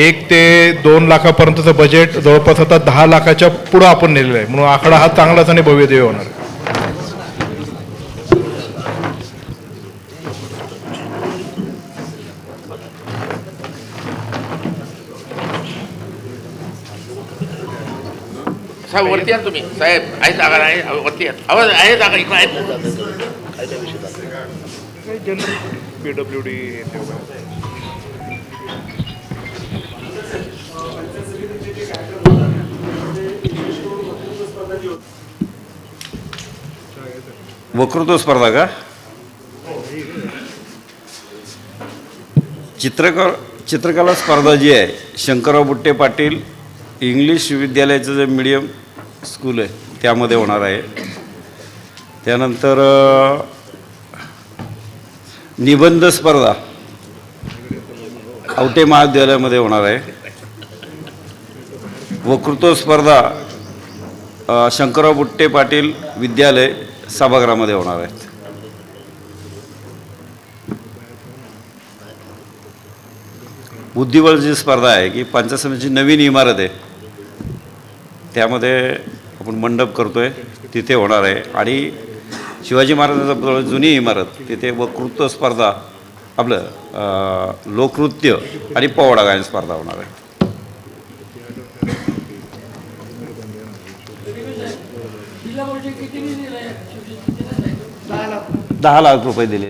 एक ते दोन लाखापर्यंतचं बजेट जवळपास आता दहा लाखाच्या पुढं आपण नेलेलं आहे. म्हणून आकडा हा चांगलाच आणि भव्यदेय होणार. आहे. साहेब वरती या तुम्ही. साहेब आहे जागा आहे वरती या. आवाज आहे जागा इकडे आहे. वक्तृत्व स्पर्धा का? चित्रकार चित्रकला स्पर्धा जी आहे शंकरराव बुट्टे पाटील इंग्लिश विद्यालयाचं जे मीडियम स्कूल आहे त्यामध्ये होणार आहे. त्यानंतर निबंध स्पर्धा आवटे महाविद्यालयामध्ये होणार आहे. वक्तृत्व स्पर्धा शंकरराव बुट्टे पाटील विद्यालय सभागृहामध्ये होणार आहेत. बुद्धिबळ जी स्पर्धा आहे की पंचायत समितीची नवीन इमारत आहे. त्यामध्ये आपण मंडप करतो आहे तिथे होणार आहे. आणि शिवाजी महाराजांचा जुनी इमारत तिथे वक्तृत्व स्पर्धा आपलं लोकनृत्य आणि पोवाडा गायन स्पर्धा होणार आहे. दहा लाख रुपये दिले.